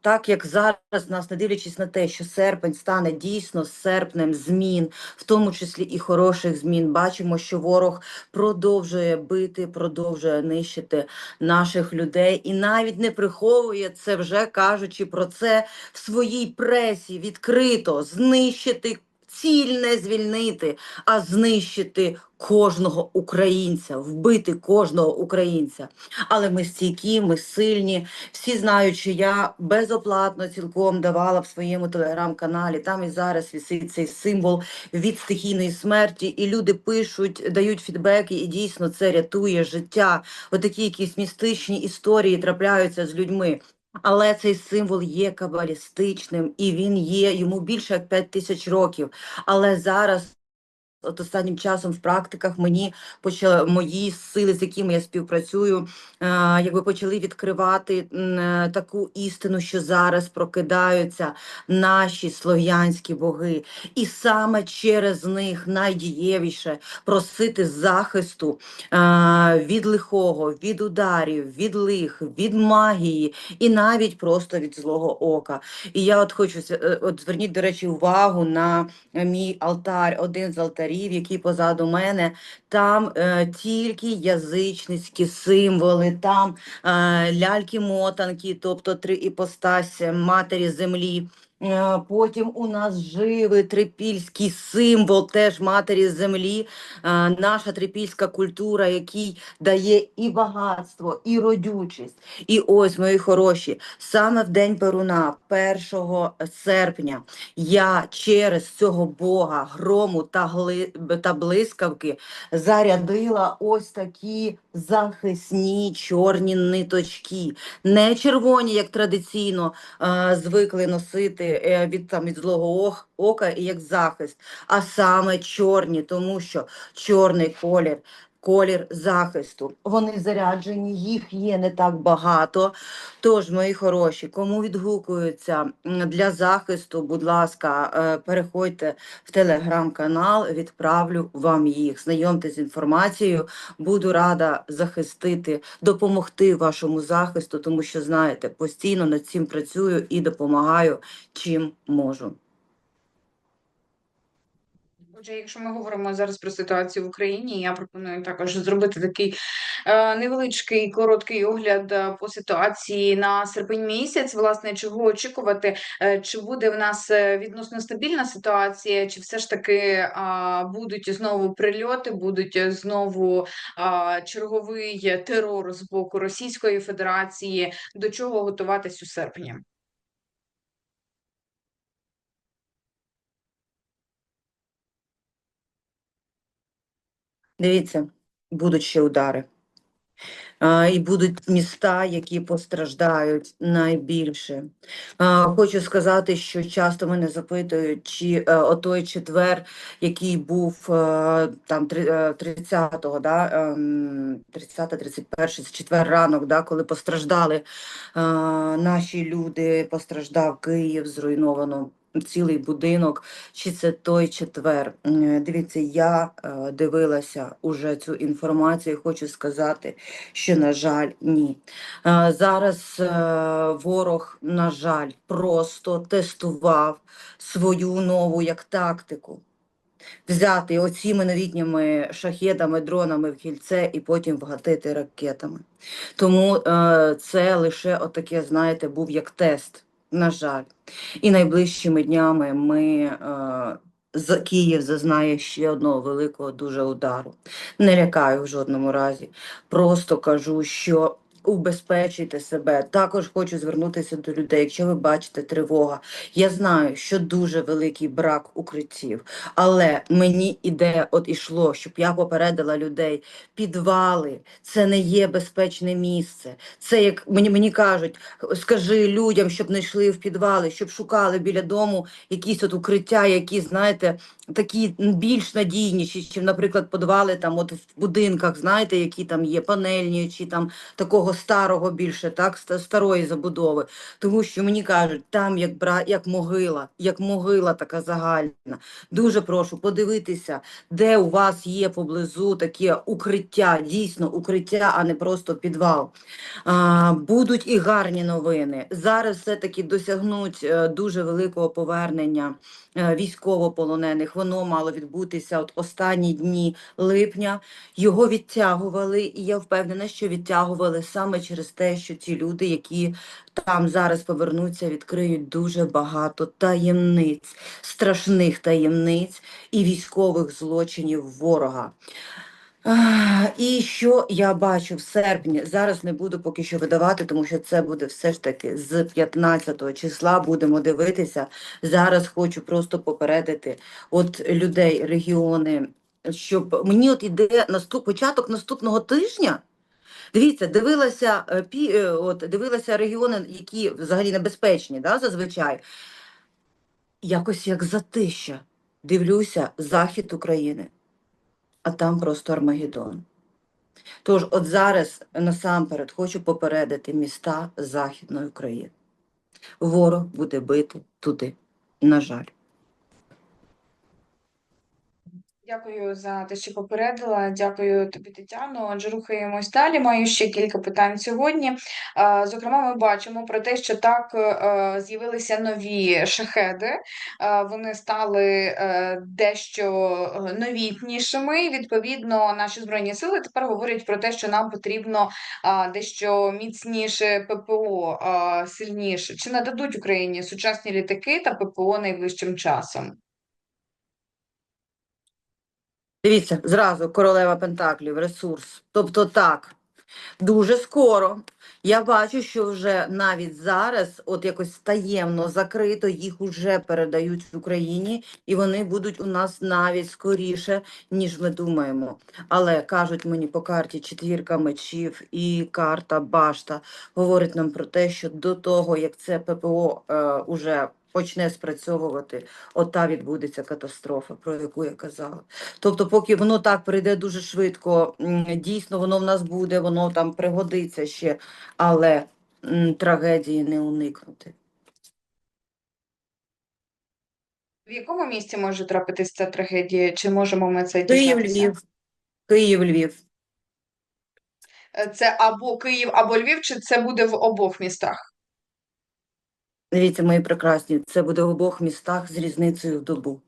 так як зараз нас, не дивлячись на те, що серпень стане дійсно серпнем змін, в тому числі і хороших змін, бачимо, що ворог продовжує бити, продовжує нищити наших людей і навіть не приховує це, вже кажучи про це в своїй пресі відкрито знищити. Ціль звільнити, а знищити кожного українця, вбити кожного українця. Але ми стійкі, ми сильні. Всі знають, що я безоплатно цілком давала в своєму телеграм-каналі. Там і зараз висить цей символ від стихійної смерті, і люди пишуть, дають фідбеки, і дійсно це рятує життя. Отакі якісь містичні історії трапляються з людьми. Але цей символ є кабалістичним і він є йому більше як 5 тисяч років. Але зараз от останнім часом в практиках мені почали мої сили, з якими я співпрацюю, е, якби почали відкривати е, таку істину, що зараз прокидаються наші слов'янські боги, і саме через них найдієвіше просити захисту е, від лихого, від ударів, від лих, від магії і навіть просто від злого ока. І я от хочу от зверніть, до речі, увагу на мій алтар, один з алтарів, який позаду мене. Там е, тільки язичницькі символи, там е, ляльки-мотанки, тобто три іпостасі матері землі. Е, Потім у нас живий трипільський символ теж матері землі, е, наша трипільська культура, який дає і багатство, і родючість. І ось, мої хороші, саме в день Перуна, 1 серпня, я через цього Бога грому та, гли... та блискавки зарядила ось такі захисні чорні ниточки. Не червоні, як традиційно е, звикли носити е, від, там, від злого ока і як захист, а саме чорні, тому що чорний колір. Колір захисту. Вони заряджені, їх є не так багато. Тож, мої хороші, кому відгукуються для захисту, будь ласка, е, переходьте в телеграм-канал, відправлю вам їх. Знайомтесь з інформацією. Буду рада захистити, допомогти вашому захисту, тому що знаєте, постійно над цим працюю і допомагаю чим можу. Отже, якщо ми говоримо зараз про ситуацію в Україні, я пропоную також зробити такий е, невеличкий короткий огляд е, по ситуації на серпень місяць. Власне, чого очікувати? Е, чи буде в нас відносно стабільна ситуація, чи все ж таки будуть знову прильоти, будуть знову черговий терор з боку Російської Федерації? До чого готуватись у серпні? Дивіться, будуть ще удари. А, І будуть міста, які постраждають найбільше. А, Хочу сказати, що часто мене запитують, чи е, отой четвер, який був е, там е, 30-го, да, ем, 30-31, це четвер ранок, да, коли постраждали е, наші люди, постраждав Київ, зруйновано цілий будинок, чи це той четвер. Дивіться, я е, дивилася уже цю інформацію. Хочу сказати, що на жаль, ні. Е, Зараз е, ворог, на жаль, просто тестував свою нову як тактику. Взяти оціми новітніми шахедами, дронами в кільце і потім вгатити ракетами. Тому е, це лише отаке, знаєте, був як тест, на жаль. І найближчими днями ми е, з Київ зазнає ще одного великого дуже удару. Не лякаю в жодному разі. Просто кажу, що убезпечуйте себе. Також хочу звернутися до людей. Якщо ви бачите тривога, я знаю, що дуже великий брак укриттів, але мені ідея от ішло, щоб я попередила людей. Підвали це не є безпечне місце. Це як мені мені кажуть, скажи людям, щоб не йшли в підвали, щоб шукали біля дому якісь от укриття, які, знаєте, такі більш надійніші, ніж, наприклад, підвали там от в будинках, знаєте, які там є панельні чи там такого старого більше, так, старої забудови. Тому що мені кажуть, там як бра, як могила, як могила така загальна. Дуже прошу подивитися, де у вас є поблизу таке укриття, дійсно укриття, а не просто підвал. А, будуть і гарні новини. Зараз все-таки досягнуть е, дуже великого повернення військовополонених. Воно мало відбутися от останні дні липня. Його відтягували, і я впевнена, що відтягували саме через те, що ті люди, які там зараз повернуться, відкриють дуже багато таємниць, страшних таємниць і військових злочинів ворога. І що я бачу в серпні? Зараз не буду поки що видавати, тому що це буде все ж таки з 15 числа. Будемо дивитися. Зараз хочу просто попередити от людей, регіони, щоб мені от іде наступ початок наступного тижня. Дивіться, дивилася е, пі, е, от дивилася регіони, які взагалі небезпечні, да, зазвичай. Якось як затища. Дивлюся захід України а там просто Армагеддон. Тож, от зараз насамперед хочу попередити міста Західної України. Ворог буде бити туди, на жаль. Дякую за те, що попередила. Дякую тобі, Тетяно. Отже, рухаємось далі. Маю ще кілька питань сьогодні. Зокрема, ми бачимо про те, що так е, з'явилися нові шахеди. Вони стали е, дещо е, новітнішими. Відповідно, наші збройні сили тепер говорять про те, що нам потрібно дещо міцніше ППО, сильніше. Чи нададуть Україні сучасні літаки та ППО найближчим часом? Дивіться, зразу королева Пентаклів, ресурс. Тобто так, дуже скоро. Я бачу, що вже навіть зараз, от якось таємно закрито, їх уже передають в Україні, і вони будуть у нас навіть скоріше, ніж ми думаємо. Але кажуть мені по карті четвірка мечів і карта башта говорить нам про те, що до того, як це ППО е, уже почне спрацьовувати, ота відбудеться катастрофа, про яку я казала. Тобто, поки воно так прийде дуже швидко, дійсно воно в нас буде, воно там пригодиться ще, але трагедії не уникнути. В якому місці може трапитись ця трагедія? Чи можемо ми це Київ. Львів, Київ, Львів. Е, Це або Київ, або Львів, чи це буде в обох містах? Дивіться, мої прекрасні, це буде в обох містах з різницею в добу.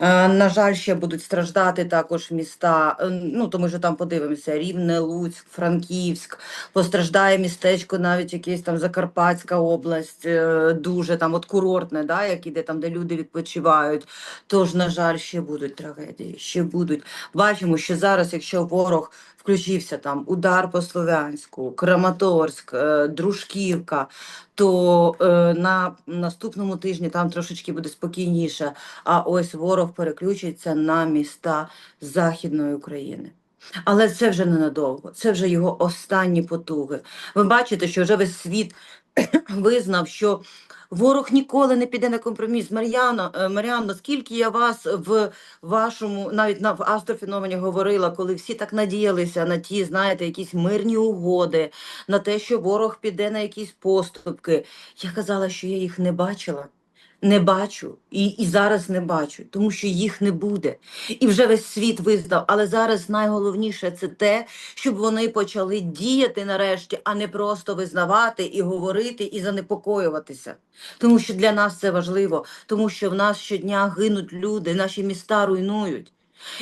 Е, На жаль, ще будуть страждати також міста. е, Ну, то ми вже там подивимося: Рівне, Луцьк, Франківськ. Постраждає містечко, навіть якесь там Закарпатська область, е, дуже там от курортне, да, як іде там, де люди відпочивають. Тож, на жаль, ще будуть трагедії, ще будуть. Бачимо, що зараз, якщо ворог включився там удар по Слов'янську, Краматорськ, е, Дружківка, то е, на наступному тижні там трошечки буде спокійніше. А ось ворог переключиться на міста Західної України. Але це вже ненадовго, це вже його останні потуги. Ви бачите, що вже весь світ визнав, що ворог ніколи не піде на компроміс. Мар'яно, е, Мар'яно, скільки я вас в вашому, навіть на в астрофеномені говорила, коли всі так надіялися на ті, знаєте, якісь мирні угоди, на те, що ворог піде на якісь поступки. Я казала, що я їх не бачила. Не бачу і, і зараз не бачу, тому що їх не буде. І вже весь світ визнав. Але зараз найголовніше це те, щоб вони почали діяти нарешті, а не просто визнавати і говорити, і занепокоюватися. Тому що для нас це важливо, тому що в нас щодня гинуть люди, наші міста руйнують.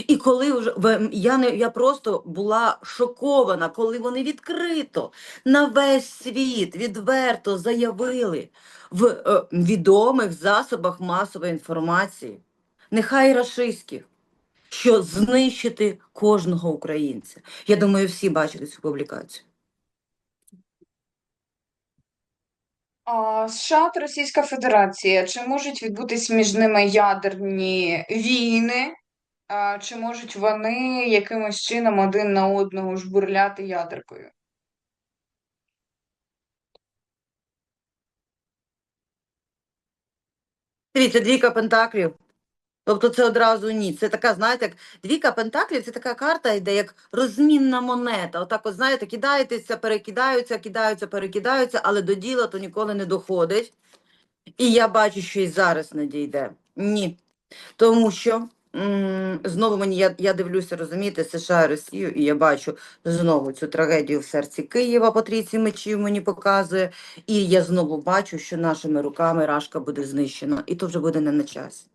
І коли вже я не я просто була шокована, коли вони відкрито на весь світ відверто заявили в е, відомих засобах масової інформації, нехай рашистських, що знищити кожного українця. Я думаю, всі бачили цю публікацію. США та Російська Федерація, чи можуть відбутись між ними ядерні війни? А, чи можуть вони якимось чином один на одного жбурляти ядеркою? Дивіться, двійка пентаклів. Тобто це одразу ні. Це така, знаєте, як двіка пентаклів, це така карта йде, як розмінна монета. Отак, от, знаєте, кидаєтеся, перекидаються, кидаються, перекидаються, але до діла то ніколи не доходить. І я бачу, що і зараз не дійде. Ні. Тому що знову мені я, я дивлюся, розумієте, США Росію, і я бачу знову цю трагедію в серці Києва по трійці мечів мені показує. І я знову бачу, що нашими руками Рашка буде знищена. І то вже буде не на часі.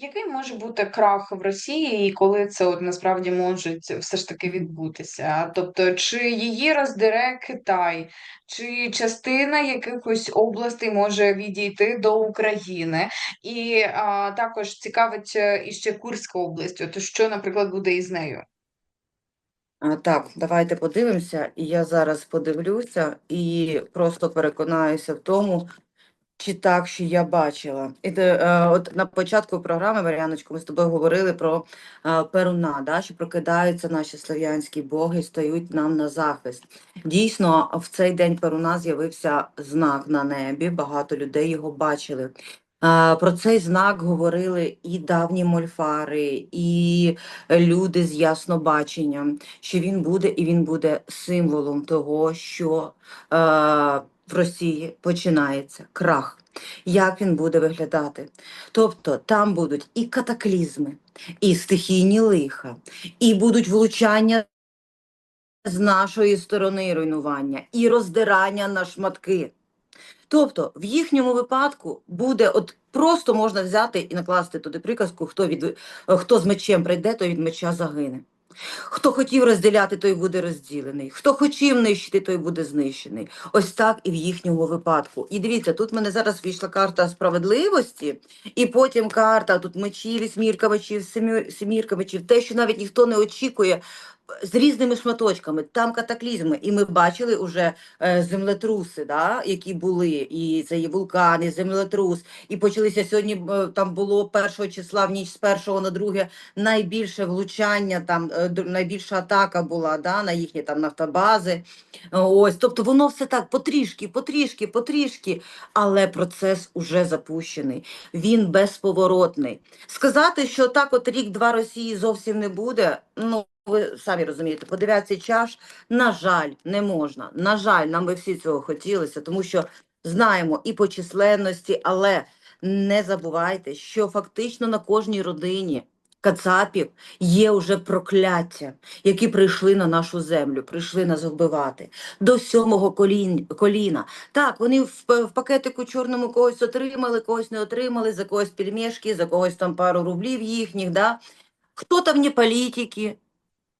Який може бути крах в Росії, і коли це от насправді може все ж таки відбутися? Тобто, чи її роздере Китай, чи частина якихось областей може відійти до України? І а, також цікавить е, іще Курська область. От що, наприклад, буде із нею? А, так, давайте подивимося. І я зараз подивлюся і просто переконаюся в тому, чи так, що я бачила. І е, от на початку програми, Мар'яночко, ми з тобою говорили про е, Перуна, да, що прокидаються наші слов'янські боги, стають нам на захист. Дійсно, в цей день Перуна з'явився знак на небі, багато людей його бачили. Е, Про цей знак говорили і давні мольфари, і люди з яснобаченням, що він буде, і він буде символом того, що е, в Росії починається крах. Як він буде виглядати? Тобто там будуть і катаклізми, і стихійні лиха, і будуть влучання з нашої сторони руйнування, і роздирання на шматки. Тобто, в їхньому випадку буде от просто можна взяти і накласти туди приказку, хто від хто з мечем прийде, той від меча загине. Хто хотів розділяти, той буде розділений. Хто хотів нищити, той буде знищений. Ось так і в їхньому випадку. І дивіться, тут в мене зараз вийшла карта справедливості, і потім карта тут мечів, вісьмірка мечів, семірка мечів, те, що навіть ніхто не очікує. З різними шматочками, там катаклізми, і ми бачили уже е, землетруси, да, які були, і це є вулкан, і землетрус. І почалися сьогодні. е, Там було першого числа в ніч з першого на друге найбільше влучання, там е, найбільша атака була да, на їхні там нафтобази. Ось, тобто воно все так потрішки, потрішки, потрішки, але процес уже запущений. Він безповоротний. Сказати, що так от рік-два Росії зовсім не буде. Ну ви самі розумієте, по дев'ятці чаш, на жаль, не можна. На жаль, нам би всі цього хотілося, тому що знаємо і по численності, але не забувайте, що фактично на кожній родині кацапів є уже прокляття, які прийшли на нашу землю, прийшли нас вбивати до сьомого колін, коліна. Так, вони в, в пакетику чорному когось отримали, когось не отримали, за когось пельмешки, за когось там пару рублів їхніх. Да? Хто там не політики,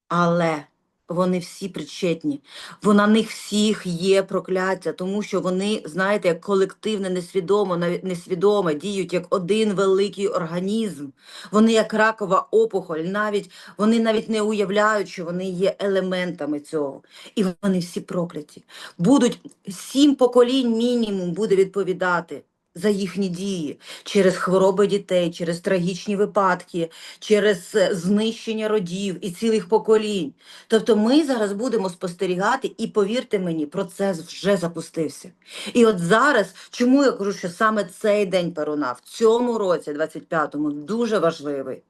але вони всі причетні. Бо на них всіх є прокляття, тому що вони, знаєте, як колективне, несвідомо, несвідомо діють як один великий організм. Вони як ракова опухоль, навіть вони навіть не уявляють, що вони є елементами цього. І вони всі прокляті. Будуть сім поколінь мінімум буде відповідати. За їхні дії через хвороби дітей, через трагічні випадки, через е, знищення родів і цілих поколінь. Тобто ми зараз будемо спостерігати, і повірте мені, процес вже запустився. І от зараз, чому я кажу, що саме цей день Перуна в цьому році, 25-му, дуже важливий,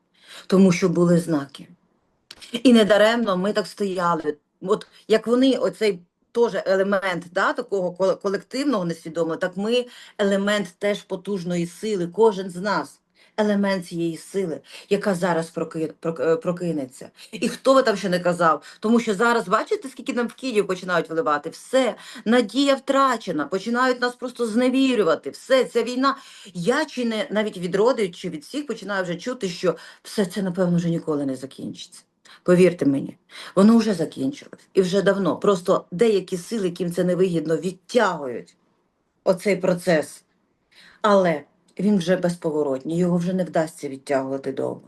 тому що були знаки. І недаремно ми так стояли. От як вони, оцей теж елемент да, такого коле- колективного несвідомого, так ми елемент теж потужної сили, кожен з нас. Елемент цієї сили, яка зараз е, прокинеться. І хто би там ще не казав, тому що зараз бачите, скільки нам в Київ починають виливати? Все, надія втрачена, починають нас просто зневірювати. Все, ця війна. Я чи не навіть від родичів, чи від всіх починаю вже чути, що все це, напевно, вже ніколи не закінчиться. Повірте мені, воно вже закінчилось і вже давно. Просто деякі сили, яким це невигідно, відтягують оцей процес. Але він вже безповоротній, його вже не вдасться відтягувати довго.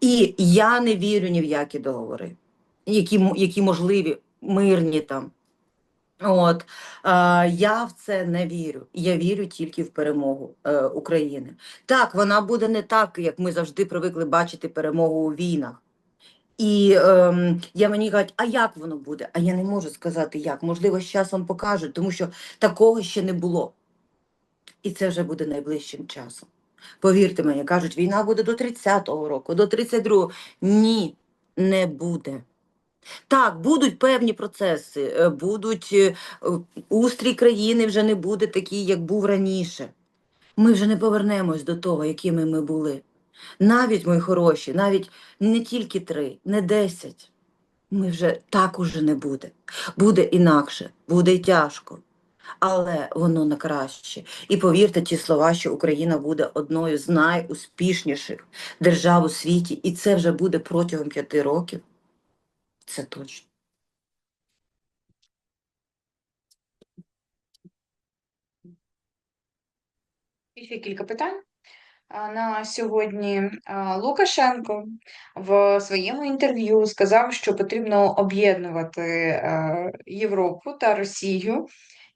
І я не вірю ні в які договори, які, які можливі, мирні там. От е, я в це не вірю. Я вірю тільки в перемогу е, України. Так, вона буде не так, як ми завжди привикли бачити перемогу у війнах. І ем, я мені кажуть, а як воно буде? А я не можу сказати як. Можливо, з часом покажуть, тому що такого ще не було. І це вже буде найближчим часом. Повірте мені, кажуть, війна буде до 30-го року, до 32-го. Ні, не буде. Так, будуть певні процеси, е, будуть е, устрій країни вже не буде такий, як був раніше. Ми вже не повернемось до того, якими ми були. Навіть, мої хороші, навіть не тільки три, не десять. Ми вже так уже не буде. Буде інакше, буде тяжко. Але воно на краще. І повірте ті слова, що Україна буде одною з найуспішніших держав у світі, і це вже буде протягом п'яти років. Це точно. Ще кілька питань. На сьогодні Лукашенко в своєму інтерв'ю сказав, що потрібно об'єднувати Європу та Росію.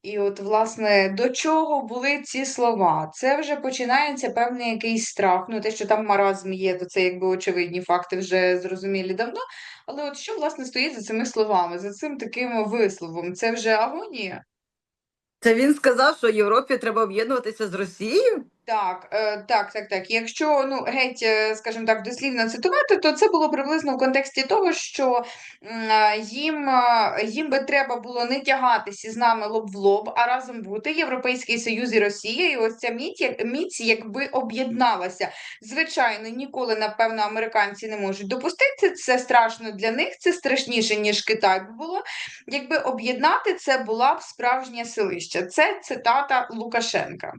І от, власне, до чого були ці слова? Це вже починається певний якийсь страх. Ну, те, що там маразм є, то це якби очевидні факти вже зрозумілі давно. Але от що, власне, стоїть за цими словами, за цим таким висловом? Це вже агонія? Це він сказав, що Європі треба об'єднуватися з Росією? Так, е, так, так, так. Якщо ну геть, е, скажімо так, дослівно цитувати, то це було приблизно в контексті того, що е, їм, їм би треба було не тягатися з нами лоб в лоб, а разом бути Європейський Союз і Росія. І ось ця міць, міць якби об'єдналася. Звичайно, ніколи, напевно, американці не можуть допустити. Це страшно для них, це страшніше, ніж Китай би було. Якби об'єднати це була б справжнє селище. Це цитата Лукашенка.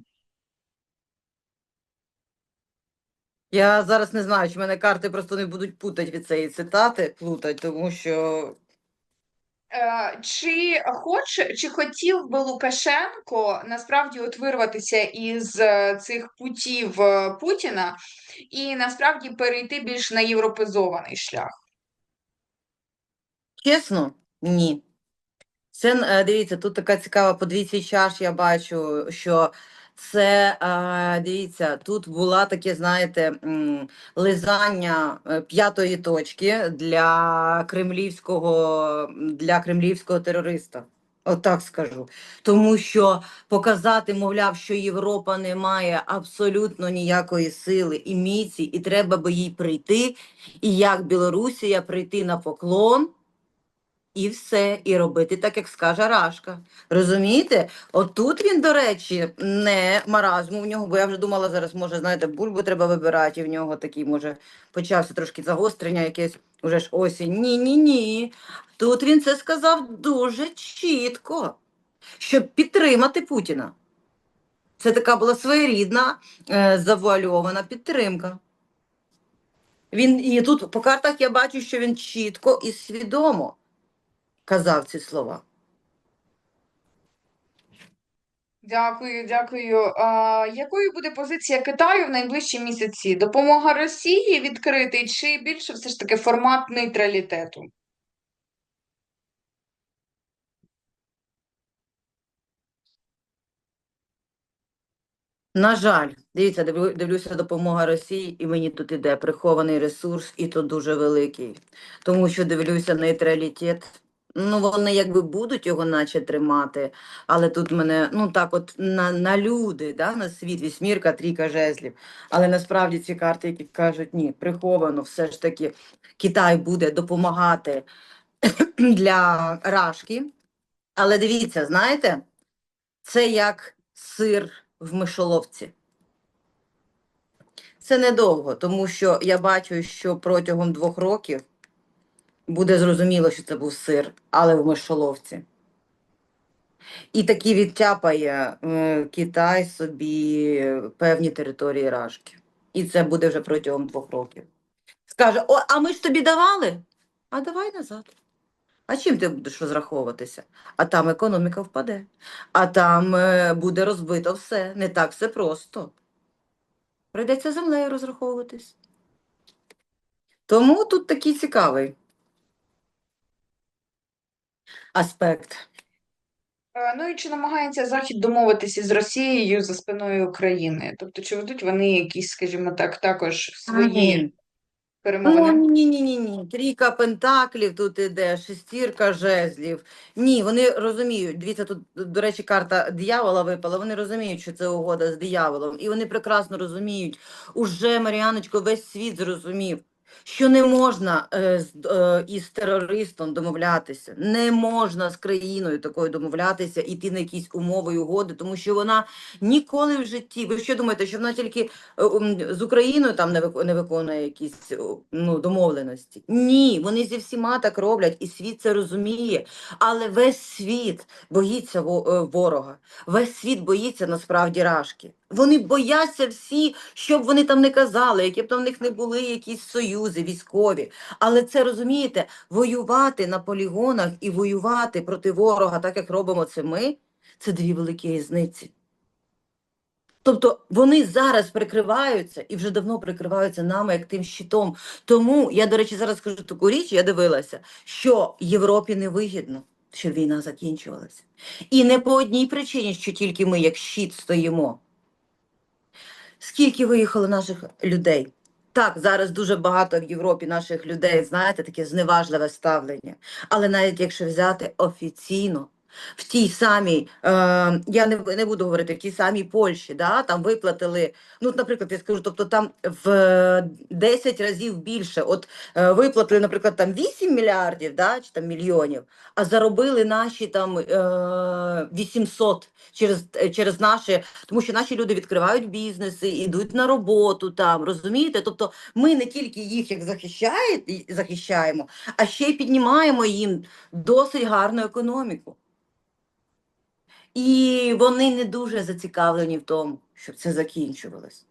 Я зараз не знаю, чи мене карти просто не будуть путати від цієї цитати, плутать, тому що Е, Чи хоче, чи хотів би Лукашенко насправді от вирватися із е, цих путів е, Путіна і насправді перейти більш на європезований шлях? чесно, ні. Це, дивіться, тут така цікава подвійця чаш, я бачу, що це, дивіться, тут була таке, знаєте, лизання е, п'ятої точки для кремлівського, для кремлівського терориста. Отак скажу. Тому що показати, мовляв, що Європа не має абсолютно ніякої сили і міці, і треба би їй прийти, і як Білорусія прийти на поклон. І все, і робити так, як скаже Рашка. Розумієте? Отут він, до речі, не маразму в нього, бо я вже думала, зараз, може, знаєте, бульбу треба вибирати, і в нього такий, може, почався трошки загострення якесь, уже ж осінь. Ні, ні, ні. Тут він це сказав дуже чітко, щоб підтримати Путіна. Це така була своєрідна, е, завуальована підтримка. Він, і тут по картах я бачу, що він чітко і свідомо казав ці слова. Дякую, дякую. А, якою буде позиція Китаю в найближчі місяці? Допомога Росії відкрити, чи більше все ж таки формат нейтралітету? На жаль, дивіться, дивлюся допомога Росії, і мені тут іде прихований ресурс, і то дуже великий. Тому що дивлюся нейтралітет. Ну, вони якби будуть його наче тримати, але тут мене, ну так, от на, на люди, да, на світ, вісьмірка, трійка жезлів. Але насправді ці карти, які кажуть, ні, приховано, все ж таки Китай буде допомагати для Рашки. Але дивіться, знаєте, це як сир в мишоловці. Це недовго, тому що я бачу, що протягом двох років буде зрозуміло, що це був сир, але в мишоловці. І таки відтяпає е, Китай собі певні території Рашки. І це буде вже протягом двох років. Скаже: О, а ми ж тобі давали? А давай назад. А чим ти будеш розраховуватися? А там економіка впаде, а там е, буде розбито все. Не так все просто. Прийдеться землею розраховуватись. Тому тут такий цікавий аспект. Е, Ну і чи намагається Захід домовитися з Росією за спиною України? Тобто, чи ведуть вони якісь, скажімо так, також свої Ні. перемовини? Ну, ні, ні, ні, ні. Трійка пентаклів тут іде, шестірка жезлів. Ні, вони розуміють. Дивіться, тут, до речі, карта диявола випала. Вони розуміють, що це угода з дияволом. І вони прекрасно розуміють. Уже Маріаночко, весь світ зрозумів. Що не можна е, з, е, із терористом домовлятися, не можна з країною такою домовлятися, іти на якісь умови і угоди, тому що вона ніколи в житті. Ви що думаєте, що вона тільки е, з Україною там не вик- виконує якісь ну, домовленості. Ні, вони зі всіма так роблять, і світ це розуміє. Але весь світ боїться ворога. Весь світ боїться насправді рашки. Вони бояться всі, що б вони там не казали, які б там в них не були якісь союзи військові. Але це розумієте, воювати на полігонах і воювати проти ворога, так як робимо це ми, це дві великі різниці. Тобто вони зараз прикриваються і вже давно прикриваються нами як тим щитом. Тому я, до речі, зараз скажу таку річ, я дивилася, що Європі не вигідно, щоб війна закінчувалася. І не по одній причині, що тільки ми як щит стоїмо. Скільки виїхало наших людей? Так, зараз дуже багато в Європі наших людей, знаєте, таке зневажливе ставлення. Але навіть якщо взяти офіційно, в тій самій, е, я не, не буду говорити, в тій самій Польщі, да, там виплатили, ну, наприклад, я скажу, тобто там в 10 разів більше, от е, виплатили, наприклад, там 8 мільярдів, да, чи там мільйонів, а заробили наші там е, 800 через, е, через наші, тому що наші люди відкривають бізнеси, ідуть на роботу там, розумієте? Тобто ми не тільки їх як захищає, захищаємо, а ще й піднімаємо їм досить гарну економіку. І вони не дуже зацікавлені в тому, щоб це закінчувалось.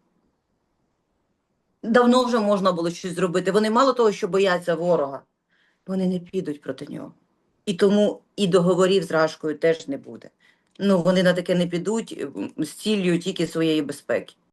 Давно вже можна було щось зробити. Вони мало того, що бояться ворога, вони не підуть проти нього. І тому і договорів з Рашкою теж не буде. Ну, вони на таке не підуть з ціллю тільки своєї безпеки.